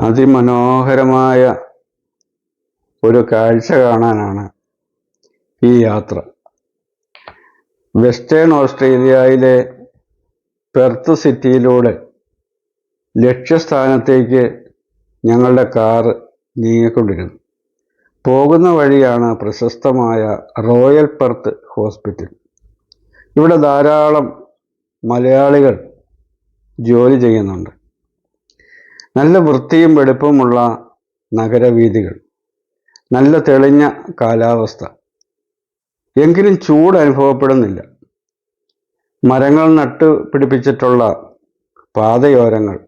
അതിമനോഹരമായ ഒരു കാഴ്ച കാണാനാണ് ഈ യാത്ര. വെസ്റ്റേൺ ഓസ്ട്രേലിയയിലെ പെർത്ത് സിറ്റിയിലൂടെ ലക്ഷ്യസ്ഥാനത്തേക്ക് ഞങ്ങളുടെ കാറ് നീങ്ങിക്കൊണ്ടിരുന്നു. പോകുന്ന വഴിയാണ് പ്രശസ്തമായ റോയൽ പെർത്ത് ഹോസ്പിറ്റൽ. ഇവിടെ ധാരാളം മലയാളികൾ ജോലി ചെയ്യുന്നുണ്ട്. നല്ല വൃത്തിയും വെടുപ്പുമുള്ള നഗരവീഥികൾ നല്ല തെളിഞ്ഞ കാലാവസ്ഥ. എങ്കിലും ചൂട് അനുഭവപ്പെടുന്നില്ല. മരങ്ങൾ നട്ടു പിടിപ്പിച്ചിട്ടുള്ള പാതയോരങ്ങൾ.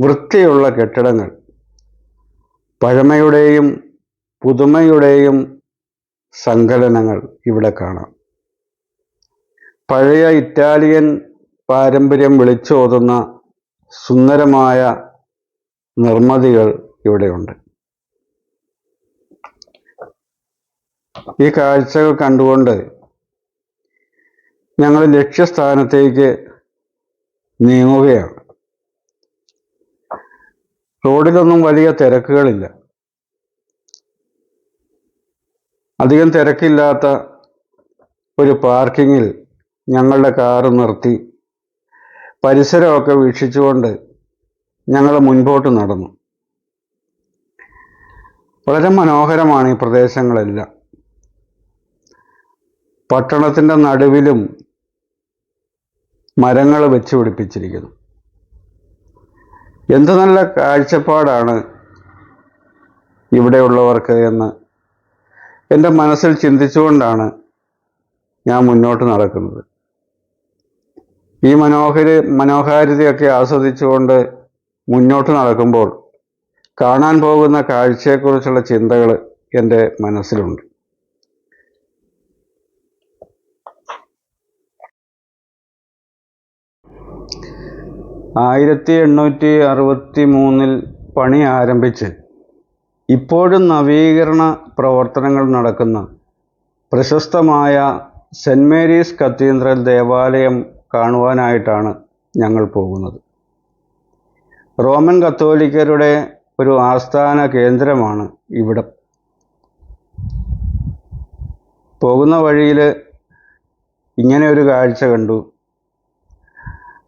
വൃത്തിയുള്ള കെട്ടിടങ്ങൾ. പഴമയുടെയും പുതുമയുടെയും സങ്കലനങ്ങൾ ഇവിടെ കാണാം. പഴയ ഇറ്റാലിയൻ പാരമ്പര്യം വിളിച്ചോതുന്ന സുന്ദരമായ നിർമ്മിതികൾ ഇവിടെയുണ്ട്. ഈ കാഴ്ചകൾ കണ്ടുകൊണ്ട് ഞങ്ങൾ ലക്ഷ്യസ്ഥാനത്തേക്ക് നീങ്ങുകയാണ്. റോഡിലൊന്നും വലിയ തിരക്കുകളില്ല. അധികം തിരക്കില്ലാത്ത ഒരു പാർക്കിങ്ങിൽ ഞങ്ങളുടെ കാറ് നിർത്തി പരിസരമൊക്കെ വീക്ഷിച്ചുകൊണ്ട് ഞങ്ങൾ മുൻപോട്ട് നടന്നു. വളരെ മനോഹരമാണ് ഈ പ്രദേശങ്ങളെല്ലാം. പട്ടണത്തിന്റെ നടുവിലും മരങ്ങൾ വെച്ച് പിടിപ്പിച്ചിരിക്കുന്നു. എന്ത് നല്ല കാഴ്ചപ്പാടാണ് ഇവിടെയുള്ളവർക്ക് എന്ന് എന്റെ മനസ്സിൽ ചിന്തിച്ചുകൊണ്ടാണ് ഞാൻ മുന്നോട്ട് നടക്കുന്നത്. ഈ മനോഹര മനോഹാരിതയൊക്കെ ആസ്വദിച്ചുകൊണ്ട് മുന്നോട്ട് നടക്കുമ്പോൾ കാണാൻ പോകുന്ന കാഴ്ചയെക്കുറിച്ചുള്ള ചിന്തകൾ എന്റെ മനസ്സിലുണ്ട്. ആയിരത്തി എണ്ണൂറ്റി അറുപത്തി മൂന്നിൽ പണി ആരംഭിച്ച് ഇപ്പോഴും നവീകരണ പ്രവർത്തനങ്ങൾ നടക്കുന്ന പ്രശസ്തമായ സെന്റ് മേരീസ് കത്തീഡ്രൽ ദേവാലയം കാണുവാനായിട്ടാണ് ഞങ്ങൾ പോകുന്നത്. റോമൻ കത്തോലിക്കരുടെ ഒരു ആസ്ഥാന കേന്ദ്രമാണ് ഇവിടം. പോകുന്ന വഴിയിൽ ഇങ്ങനെ ഒരു കാഴ്ച കണ്ടു.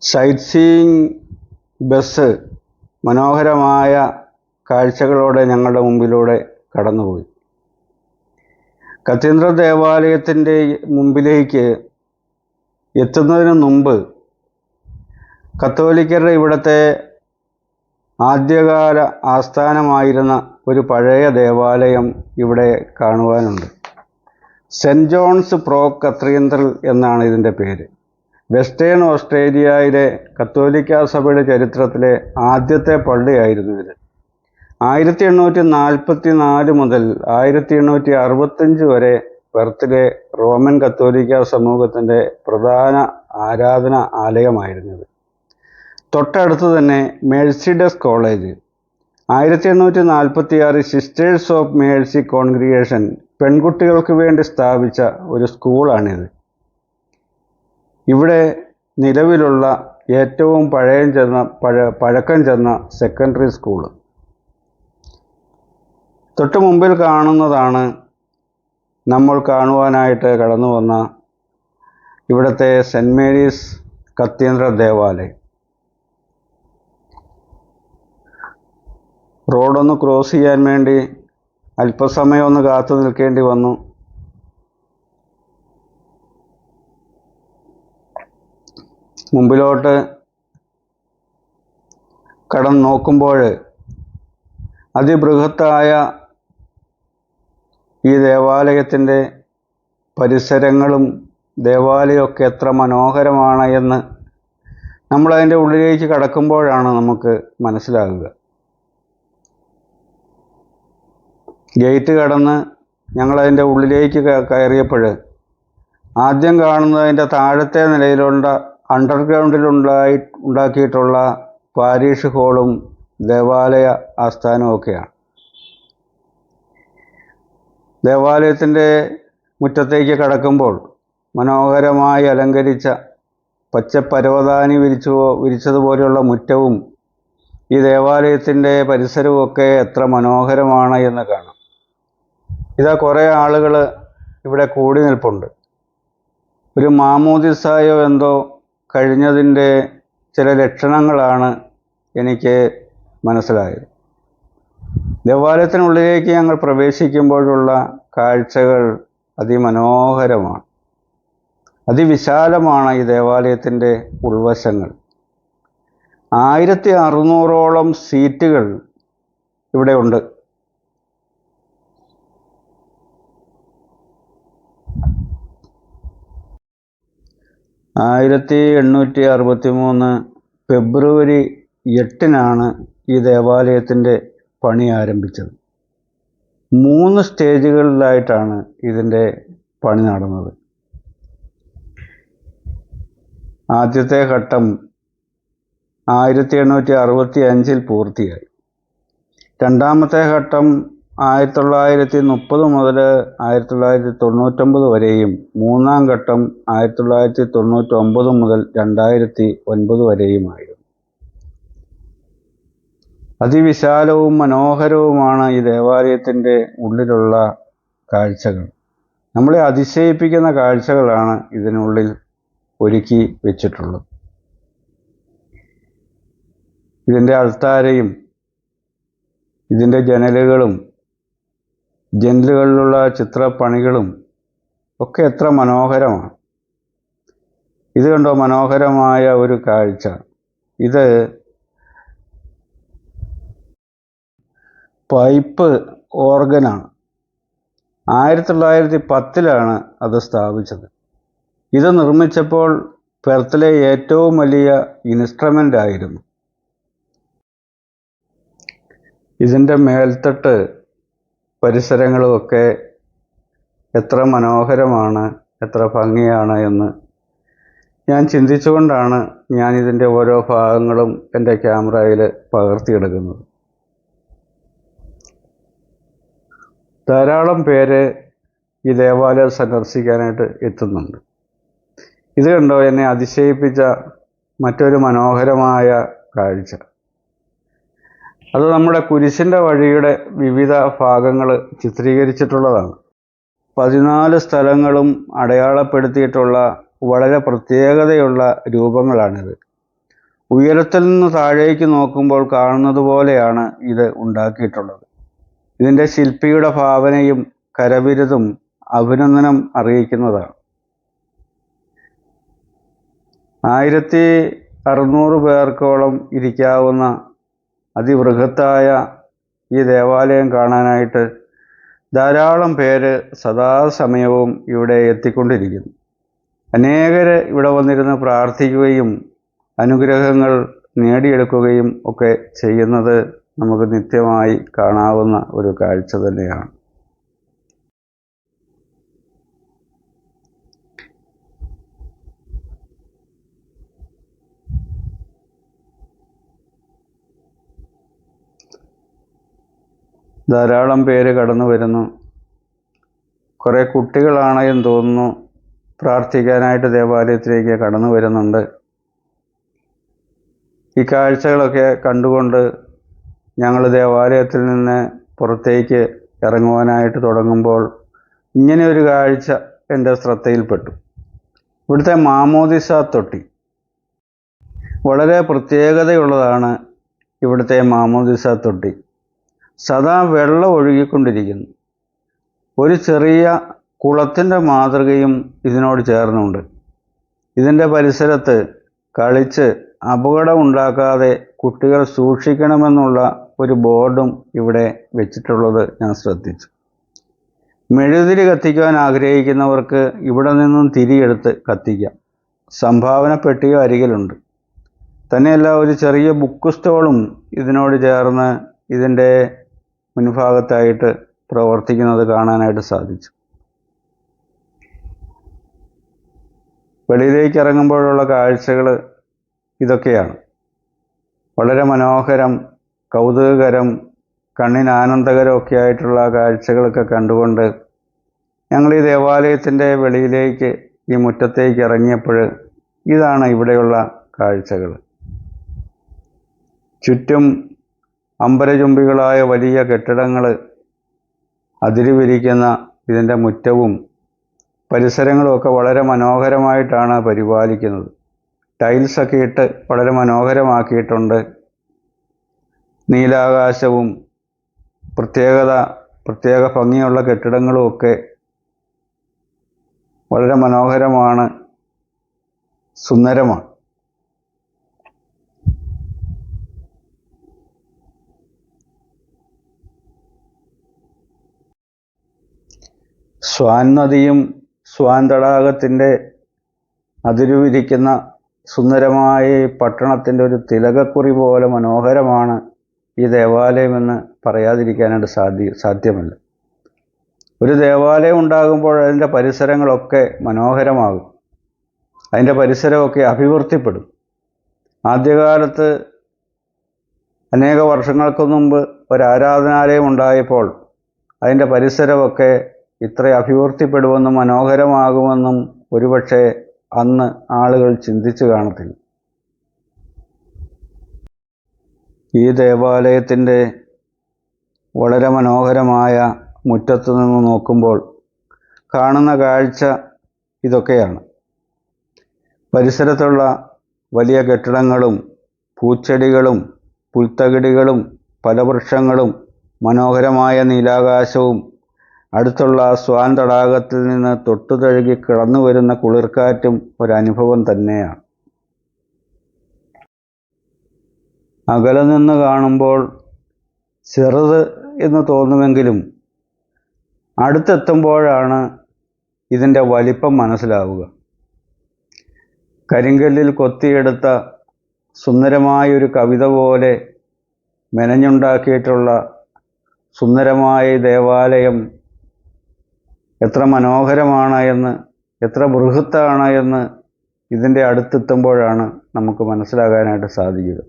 സൈറ്റ് സീയിങ് ബസ് മനോഹരമായ കാഴ്ചകളോടെ ഞങ്ങളുടെ മുമ്പിലൂടെ കടന്നുപോയി. കത്തീന്ദ്ര ദേവാലയത്തിന്റെ മുമ്പിലേക്ക് എത്തുന്നതിന് മുമ്പ് കത്തോലിക്കരുടെ ഇവിടുത്തെ ആദ്യകാല ആസ്ഥാനമായിരുന്ന ഒരു പഴയ ദേവാലയം ഇവിടെ കാണുവാനുണ്ട്. സെന്റ് ജോൺസ് പ്രോ കത്തീന്ദ്രൽ എന്നാണ് ഇതിന്റെ പേര്. വെസ്റ്റേൺ ഓസ്ട്രേലിയയിലെ കത്തോലിക്ക സഭയുടെ ചരിത്രത്തിലെ ആദ്യത്തെ പള്ളിയായിരുന്നു ഇത്. ആയിരത്തി എണ്ണൂറ്റി നാൽപ്പത്തി നാല് മുതൽ ആയിരത്തി എണ്ണൂറ്റി അറുപത്തഞ്ച് വരെ പെർത്തിലെ റോമൻ കത്തോലിക്ക സമൂഹത്തിന്റെ പ്രധാന ആരാധന ആലയമായിരുന്നത്. തൊട്ടടുത്ത് തന്നെ മേഴ്സിഡസ് കോളേജ്. ആയിരത്തി എണ്ണൂറ്റി നാൽപ്പത്തി ആറ് സിസ്റ്റേഴ്സ് ഓഫ് മേഴ്സി കോൺഗ്രിഗേഷൻ പെൺകുട്ടികൾക്ക് വേണ്ടി സ്ഥാപിച്ച ഒരു സ്കൂളാണിത്. ഇവിടെ നിലവിലുള്ള ഏറ്റവും പഴയം ചെന്ന പഴ പഴക്കം ചെന്ന സെക്കൻഡറി സ്കൂൾ തൊട്ട് മുമ്പിൽ കാണുന്നതാണ് നമ്മൾ കാണുവാനായിട്ട് കടന്നു വന്ന ഇവിടുത്തെ സെന്റ് മേരീസ് കത്തീന്ദ്ര ദേവാലയം. റോഡൊന്ന് ക്രോസ് ചെയ്യാൻ വേണ്ടി അല്പസമയം ഒന്ന് കാത്തു നിൽക്കേണ്ടി വന്നു. മുമ്പിലോട്ട് കടം നോക്കുമ്പോൾ അതിബൃഹത്തായ ഈ ദേവാലയത്തിന്റെ പരിസരങ്ങളും ദേവാലയമൊക്കെ എത്ര മനോഹരമാണ് എന്ന് നമ്മളതിന്റെ ഉള്ളിലേക്ക് കടക്കുമ്പോഴാണ് നമുക്ക് മനസ്സിലാകുക. ഗേറ്റ് കടന്ന് ഞങ്ങളതിന്റെ ഉള്ളിലേക്ക് കയറിയപ്പോൾ ആദ്യം കാണുന്നതിന്റെ താഴത്തെ നിലയിലുള്ള അണ്ടർഗ്രൗണ്ടിലുണ്ടായി ഉണ്ടാക്കിയിട്ടുള്ള പാരീഷ് ഹോളും ദേവാലയ ആസ്ഥാനവും ഒക്കെയാണ്. ദേവാലയത്തിന്റെ മുറ്റത്തേക്ക് കടക്കുമ്പോൾ മനോഹരമായി അലങ്കരിച്ച പച്ചപ്പരവതാനി വിരിച്ചു വിരിച്ചതുപോലെയുള്ള മുറ്റവും ഈ ദേവാലയത്തിന്റെ ഒക്കെ എത്ര മനോഹരമാണ് എന്ന് കാണാം. ഇതാ കുറേ ആളുകൾ ഇവിടെ കൂടി നിൽപ്പുണ്ട്. ഒരു മാമോദിസായോ എന്തോ കഴിഞ്ഞതിന്റെ ചില ലക്ഷണങ്ങളാണ് എനിക്ക് മനസ്സിലായത്. ദേവാലയത്തിനുള്ളിലേക്ക് ഞങ്ങൾ പ്രവേശിക്കുമ്പോഴുള്ള കാഴ്ചകൾ അതിമനോഹരമാണ്. അതിവിശാലമാണ് ഈ ദേവാലയത്തിന്റെ ഉൾവശങ്ങൾ. ആയിരത്തി അറുന്നൂറോളം സീറ്റുകൾ ഇവിടെ ആയിരത്തി എണ്ണൂറ്റി അറുപത്തി മൂന്ന് ഫെബ്രുവരി എട്ടിനാണ് ഈ ദേവാലയത്തിന്റെ പണി ആരംഭിച്ചത്. മൂന്ന് സ്റ്റേജുകളിലായിട്ടാണ് ഇതിന്റെ പണി നടന്നത്. ആദ്യത്തെ ഘട്ടം ആയിരത്തി എണ്ണൂറ്റി അറുപത്തി അഞ്ചിൽ പൂർത്തിയായി. രണ്ടാമത്തെ ഘട്ടം ആയിരത്തി തൊള്ളായിരത്തി മുപ്പത് മുതൽ ആയിരത്തി തൊള്ളായിരത്തി തൊണ്ണൂറ്റൊമ്പത് വരെയും മൂന്നാം ഘട്ടം ആയിരത്തി തൊള്ളായിരത്തി തൊണ്ണൂറ്റൊമ്പത് മുതൽ രണ്ടായിരത്തി ഒൻപത് വരെയുമായിരുന്നു. അതിവിശാലവും മനോഹരവുമാണ് ഈ ദേവാലയത്തിന്റെ ഉള്ളിലുള്ള കാഴ്ചകൾ. നമ്മളെ അതിശയിപ്പിക്കുന്ന കാഴ്ചകളാണ് ഇതിനുള്ളിൽ ഒരുക്കി വെച്ചിട്ടുള്ളത്. ഇതിന്റെ അൾത്താരയും ഇതിന്റെ ജനലുകളും ജനലുകളിലുള്ള ചിത്രപ്പണികളും ഒക്കെ എത്ര മനോഹരമാണ്. ഇത് കണ്ടോ മനോഹരമായ ഒരു കാഴ്ച. ഇത് പൈപ്പ് ഓർഗനാണ്. ആയിരത്തി തൊള്ളായിരത്തി പത്തിലാണ് അത് സ്ഥാപിച്ചത്. ഇത് നിർമ്മിച്ചപ്പോൾ പെർത്തിലെ ഏറ്റവും വലിയ ഇൻസ്ട്രുമെന്റ് ആയിരുന്നു ഇതിന്റെ മേൽത്തട്ട് പരിസരങ്ങളുമൊക്കെ എത്ര മനോഹരമാണ് എത്ര ഭംഗിയാണ് എന്ന് ഞാൻ ചിന്തിച്ചുകൊണ്ടാണ് ഞാൻ ഇതിന്റെ ഓരോ ഭാഗങ്ങളും എന്റെ ക്യാമറയിൽ പകർത്തിയെടുക്കുന്നത്. ധാരാളം പേര് ഈ ദേവാലയം സന്ദർശിക്കാനായിട്ട് എത്തുന്നുണ്ട്. ഇത് കണ്ടോ എന്നെ അതിശയിപ്പിച്ച മറ്റൊരു മനോഹരമായ കാഴ്ച. അത് നമ്മുടെ കുരിശിന്റെ വഴിയുടെ വിവിധ ഭാഗങ്ങൾ ചിത്രീകരിച്ചിട്ടുള്ളതാണ്. പതിനാല് സ്ഥലങ്ങളും അടയാളപ്പെടുത്തിയിട്ടുള്ള വളരെ പ്രത്യേകതയുള്ള രൂപങ്ങളാണിത്. ഉയരത്തിൽ നിന്ന് താഴേക്ക് നോക്കുമ്പോൾ കാണുന്നത് പോലെയാണ് ഇത് ഉണ്ടാക്കിയിട്ടുള്ളത്. ഇതിന്റെ ശില്പിയുടെ ഭാവനയും കരവിരുതും അഭിനന്ദനം അറിയിക്കുന്നതാണ്. ആയിരത്തി അറുന്നൂറ് പേർക്കോളം ഇരിക്കാവുന്ന അതിബൃഹത്തായ ഈ ദേവാലയം കാണാനായിട്ട് ധാരാളം പേര് സദാസമയവും ഇവിടെ എത്തിക്കൊണ്ടിരിക്കുന്നു. അനേകർ ഇവിടെ വന്നിരുന്ന് പ്രാർത്ഥിക്കുകയും അനുഗ്രഹങ്ങൾ നേടിയെടുക്കുകയും ഒക്കെ ചെയ്യുന്നത് നമുക്ക് നിത്യമായി കാണാവുന്ന ഒരു കാഴ്ച തന്നെയാണ്. ധാരാളം പേര് കടന്നു വരുന്നു. കുറേ കുട്ടികളാണ് എന്ന് തോന്നുന്നു പ്രാർത്ഥിക്കാനായിട്ട് ദേവാലയത്തിലേക്ക് കടന്നു വരുന്നുണ്ട്. ഈ കാഴ്ചകളൊക്കെ കണ്ടുകൊണ്ട് ഞങ്ങൾ ദേവാലയത്തിൽ നിന്ന് പുറത്തേക്ക് ഇറങ്ങുവാനായിട്ട് തുടങ്ങുമ്പോൾ ഇങ്ങനെ ഒരു കാഴ്ച എന്റെ ശ്രദ്ധയിൽപ്പെട്ടു. ഇവിടുത്തെ മാമോദിസ തൊട്ടി വളരെ പ്രത്യേകതയുള്ളതാണ് ഇവിടുത്തെ മാമോദിസ തൊട്ടി. സദാ വെള്ളം ഒഴുകിക്കൊണ്ടിരിക്കുന്നു. ഒരു ചെറിയ കുളത്തിന്റെ മാതൃകയും ഇതിനോട് ചേർന്നുണ്ട്. ഇതിന്റെ പരിസരത്ത് കളിച്ച് അപകടമുണ്ടാക്കാതെ കുട്ടികൾ സൂക്ഷിക്കണമെന്നുള്ള ഒരു ബോർഡും ഇവിടെ വെച്ചിട്ടുള്ളത് ഞാൻ ശ്രദ്ധിച്ചു. മെഴുതിരി കത്തിക്കാൻ ആഗ്രഹിക്കുന്നവർക്ക് ഇവിടെ നിന്നും തിരിയെടുത്ത് കത്തിക്കാം. സംഭാവന പെട്ടിയോ അരികിലുണ്ട്. തന്നെയല്ല ഒരു ചെറിയ ബുക്ക് സ്റ്റോളും ഇതിനോട് ചേർന്ന് ഇതിന്റെ മുൻഭാഗത്തായിട്ട് പ്രവർത്തിക്കുന്നത് കാണാനായിട്ട് സാധിച്ചു. വെളിയിലേക്ക് ഇറങ്ങുമ്പോഴുള്ള കാഴ്ചകൾ ഇതൊക്കെയാണ്. വളരെ മനോഹരം കൗതുകകരം കണ്ണിന് ആനന്ദകരമൊക്കെ ആയിട്ടുള്ള കാഴ്ചകളൊക്കെ കണ്ടുകൊണ്ട് ഞങ്ങൾ ഈ ദേവാലയത്തിന്റെ വെളിയിലേക്ക് ഈ മുറ്റത്തേക്ക് ഇറങ്ങിയപ്പോൾ ഇതാണ് ഇവിടെയുള്ള കാഴ്ചകൾ. ചുറ്റും അമ്പരചുംബികളായ വലിയ കെട്ടിടങ്ങൾ അതിരുവിരിക്കുന്ന ഇതിന്റെ മുറ്റവും പരിസരങ്ങളും ഒക്കെ വളരെ മനോഹരമായിട്ടാണ് പരിപാലിക്കുന്നത്. ടൈൽസൊക്കെ ഇട്ട് വളരെ മനോഹരമാക്കിയിട്ടുണ്ട്. നീലാകാശവും പ്രത്യേകത പ്രത്യേക ഭംഗിയുള്ള കെട്ടിടങ്ങളുമൊക്കെ വളരെ മനോഹരമാണ് സുന്ദരമാണ്. സ്വാൻ നദിയും സ്വാൻ തടാകത്തിന്റെ അതിരുവിരിക്കുന്ന സുന്ദരമായ പട്ടണത്തിന്റെ ഒരു തിലകക്കുറി പോലെ മനോഹരമാണ് ഈ ദേവാലയമെന്ന് പറയാതിരിക്കാനായിട്ട് സാധ്യ സാധ്യമല്ല. ഒരു ദേവാലയം ഉണ്ടാകുമ്പോൾ അതിന്റെ പരിസരങ്ങളൊക്കെ മനോഹരമാകും. അതിന്റെ പരിസരമൊക്കെ അഭിവൃദ്ധിപ്പെടും. ആദ്യകാലത്ത് അനേക വർഷങ്ങൾക്ക് മുമ്പ് ഒരു ആരാധനാലയം ഉണ്ടായപ്പോൾ അതിന്റെ പരിസരമൊക്കെ ഇത്ര അഭിവൃദ്ധിപ്പെടുമെന്നും മനോഹരമാകുമെന്നും ഒരുപക്ഷെ അന്ന് ആളുകൾ ചിന്തിച്ചു കാണത്തില്ല. ഈ ദേവാലയത്തിന്റെ വളരെ മനോഹരമായ മുറ്റത്ത് നിന്ന് നോക്കുമ്പോൾ കാണുന്ന കാഴ്ച ഇതൊക്കെയാണ്. പരിസരത്തുള്ള വലിയ കെട്ടിടങ്ങളും പൂച്ചെടികളും പുൽത്തകിടികളും ഫലവൃക്ഷങ്ങളും മനോഹരമായ നീലാകാശവും അടുത്തുള്ള സ്വാൻ തടാകത്തിൽ നിന്ന് തൊട്ടുതഴുകി കിടന്നു വരുന്ന കുളിർക്കാറ്റും ഒരനുഭവം തന്നെയാണ്. അകലെ നിന്ന് കാണുമ്പോൾ ചെറുത് എന്ന് തോന്നുമെങ്കിലും അടുത്തെത്തുമ്പോഴാണ് ഇതിന്റെ വലിപ്പം മനസ്സിലാവുക. കരിങ്കല്ലിൽ കൊത്തിയെടുത്ത സുന്ദരമായൊരു കവിത പോലെ മെനഞ്ഞുണ്ടാക്കിയിട്ടുള്ള സുന്ദരമായ ദേവാലയം എത്ര മനോഹരമാണ് എന്ന് എത്ര ബൃഹത്താണ് എന്ന് ഇതിന്റെ അടുത്തെത്തുമ്പോഴാണ് നമുക്ക് മനസ്സിലാകാനായിട്ട് സാധിക്കുക.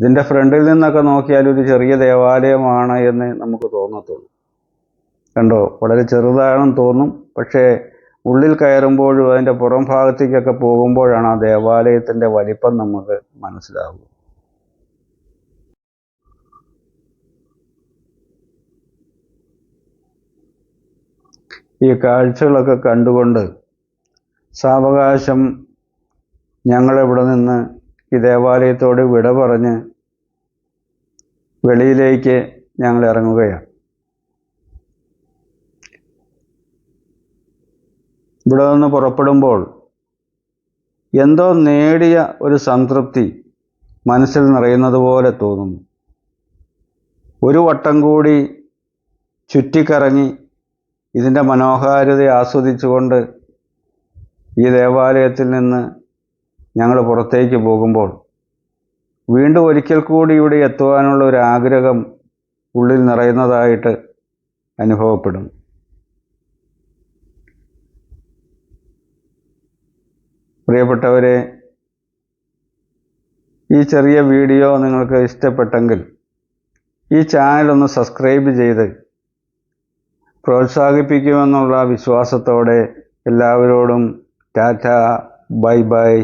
ഇതിന്റെ ഫ്രണ്ടിൽ നിന്നൊക്കെ നോക്കിയാൽ ഒരു ചെറിയ ദേവാലയമാണ് എന്ന് നമുക്ക് തോന്നത്തുള്ളൂ. കണ്ടോ? വളരെ ചെറുതാണെന്ന് തോന്നും. പക്ഷേ ഉള്ളിൽ കയറുമ്പോഴും അതിന്റെ പുറം ഭാഗത്തേക്കൊക്കെ പോകുമ്പോഴാണ് ആ ദേവാലയത്തിന്റെ വലിപ്പം നമുക്ക് മനസ്സിലാവുക. ഈ കാഴ്ചകളൊക്കെ കണ്ടുകൊണ്ട് സാവകാശം ഞങ്ങളിവിടെ നിന്ന് ഈ ദേവാലയത്തോട് വിട പറഞ്ഞ് വെളിയിലേക്ക് ഞങ്ങൾ ഇറങ്ങുകയാണ്. ഇവിടെ നിന്ന് പുറപ്പെടുമ്പോൾ എന്തോ നേടിയ ഒരു സംതൃപ്തി മനസ്സിൽ നിറയുന്നത് പോലെ തോന്നുന്നു. ഒരു വട്ടം കൂടി ചുറ്റിക്കറങ്ങി ഇതിന്റെ മനോഹാരിത ആസ്വദിച്ചുകൊണ്ട് ഈ ദേവാലയത്തിൽ നിന്ന് ഞങ്ങൾ പുറത്തേക്ക് പോകുമ്പോൾ വീണ്ടും ഒരിക്കൽ കൂടി ഇവിടെ എത്തുവാനുള്ള ഒരു ആഗ്രഹം ഉള്ളിൽ നിറയുന്നതായിട്ട് അനുഭവപ്പെടും. പ്രിയപ്പെട്ടവരെ ഈ ചെറിയ വീഡിയോ നിങ്ങൾക്ക് ഇഷ്ടപ്പെട്ടെങ്കിൽ ഈ ചാനൽ ഒന്ന് സബ്സ്ക്രൈബ് ചെയ്ത് പ്രോത്സാഹിപ്പിക്കുമെന്നുള്ള വിശ്വാസത്തോടെ എല്ലാവരോടും ടാറ്റ ബൈ ബൈ